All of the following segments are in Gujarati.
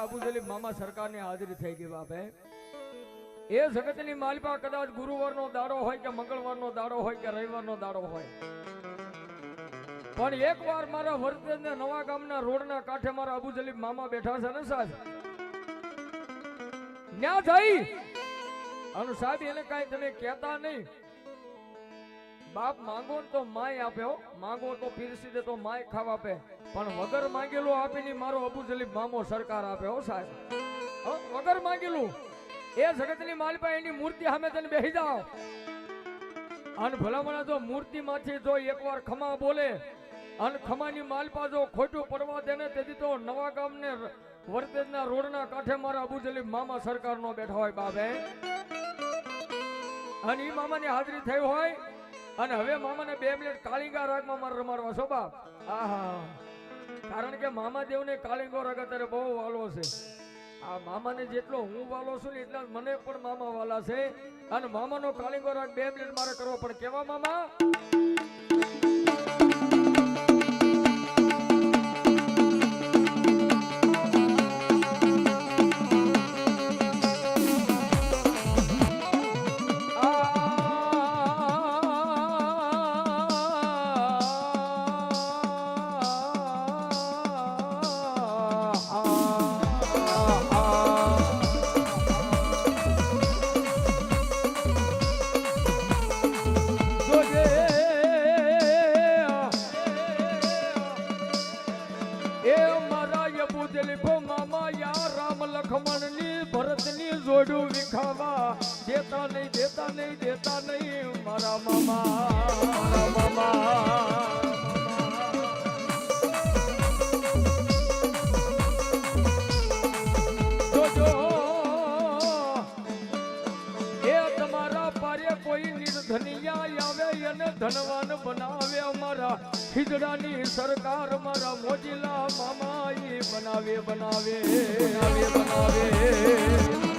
મારા અબુજલી મામા સરકારની હાજરી થઈ ગઈ બાપે. એ જગતની માલિપા કદાચ ગુરુવારનો દાડો હોય કે મંગળવારનો દાડો હોય કે રવિવારનો દાડો હોય. પણ એકવાર મારા વર્તન નવા ગામના રોડના કાંઠે મારા અબુજલી મામા બેઠા છે ને સાહેબ? ન્યા જઈ. અને સાહેબ, એને કાંઈ તમે કહેતા નહીં. બાપ માંગો તો માય આપે માંગો તો પીરસી દે તો માય ખાવા આપે. પણ વગર માંગેલું આપીને મારો અબુ જલીબ મામો સરકાર આપે સાહેબ. વગર માંગેલું. એ જગતની માલપા એની મૂર્તિ સામે તને બેસી જાઓ. અને ભલામણા જો મૂર્તિમાંથી જો એકવાર ખમા બોલે, અને ખમાની માલપા જો ખોટું પડવા દે ને તેથી તો નવા ગામને વર્તેજના રોડના કાંઠે મારા અબુ જલીબ મામા સરકારનો બેઠા હોય બાબે અને ઈ મામાની હાજરી થઈ હોય અને હવે મામાને બે મિનિટ કાલિંગા રાગમાં મારે રમાડવા છો બાપ. આહા. કારણ કે મામા દેવને કાલિંગો રાગ અત્યારે બહુ વાલો છે. આ મામાને જેટલો હું વાલો છું ને એટલા મને પણ મામા વાલા છે. અને મામાનો કાલિંગો રાગ બે મિનિટ મારે કરવો પણ કેવા મામા? રામ લખમણની ભરતની જોડું વિખાવા. દેતા નહીં દેતા નહીં દેતા નહીં, મારા મામા મારા મામા. કોઈ નિર્ધનિયા આવે અને ધનવાન બનાવે અમારા. ખીજડાની સરકાર મારા મોજીલા મામા બનાવે બનાવે બનાવે બનાવે.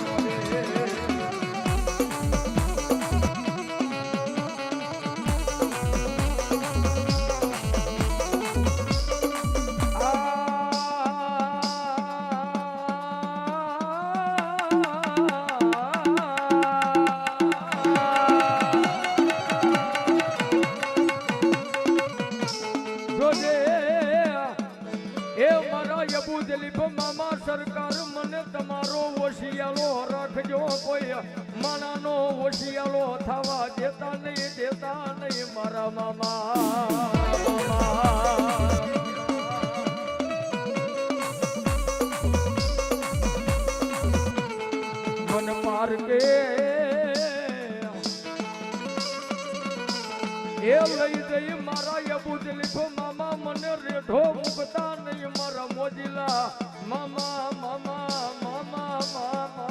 દલીપ મામા સરકાર, મને તમારો ઓશિયાળો રાખજો કોઈ. માણાનો ઓશિયાળો થવા દેતા નહીં દેતા નહીં મારા મામા. માર્ગે એ લઈ જઈ મારા યબુદ લીધો મામા, મને રેઢો મુકતા નહીં મારા મોજીલા. મામા મામા મામા મામા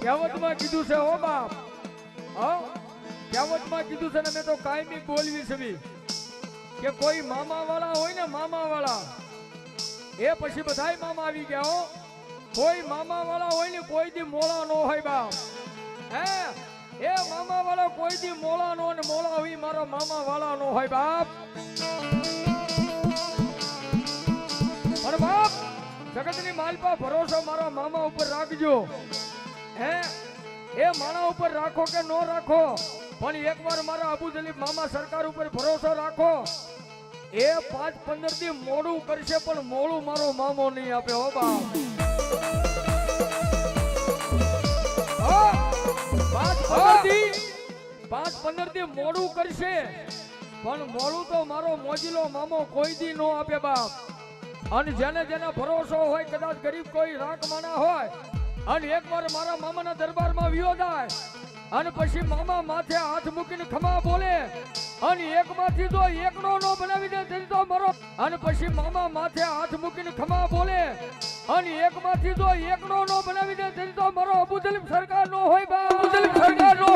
કહેવતમાં કીધું છે હો બાપ? હા? કીધું છે ને મેં તો કાયમી બોલવી છે કે કોઈ મામા વાળા હોય ને મામા વાળા એ પછી બધાય મામા આવી ગયા હો. કોઈ મામા વાળા હોય ને કોઈ દી મોળા નો હોય બાપ. હે? એ મામા વાળા કોઈ દી મોળા નો ને મોળા હોય મારા મામા વાળા નો હોય બાપ. પણ બાપ, જગતની માલપા ભરોસો મારા મામા ઉપર રાખજો. હે? એ માણા ઉપર રાખો કે નો રાખો? પણ એકવાર મારા અબુ જલીબ મામા સરકાર ઉપર ભરોસો રાખો. એ પાંચ પંદરથી મોડું કરશે પણ મોડું મારો મામો નહીં આપે હો? પાંચ પંદર દી મોડું કરશે પણ મોડું તો મારો મોજીલો મામો કોઈ દી નો આપે બાપ. અને જેને જેને ભરોસો હોય કદાચ ગરીબ કોઈ રાખ માના હોય અને એકવાર મારા મામાના દરબારમાં વિયો જાય અને પછી મામા માથે હાથ મૂકીને ખમા બોલે. અને એકમાંથી જો એકનો નો બનાવી દે તેથી તો મરો. અને પછી મામા માથે હાથ મૂકીને ખમા બોલે. અને એકમાંથી જો એકનો નો બનાવી દે તેથી તો મરો. અબુદલીમ સરકાર નો હોય બા. અબુદલીમ સરકાર સરકાર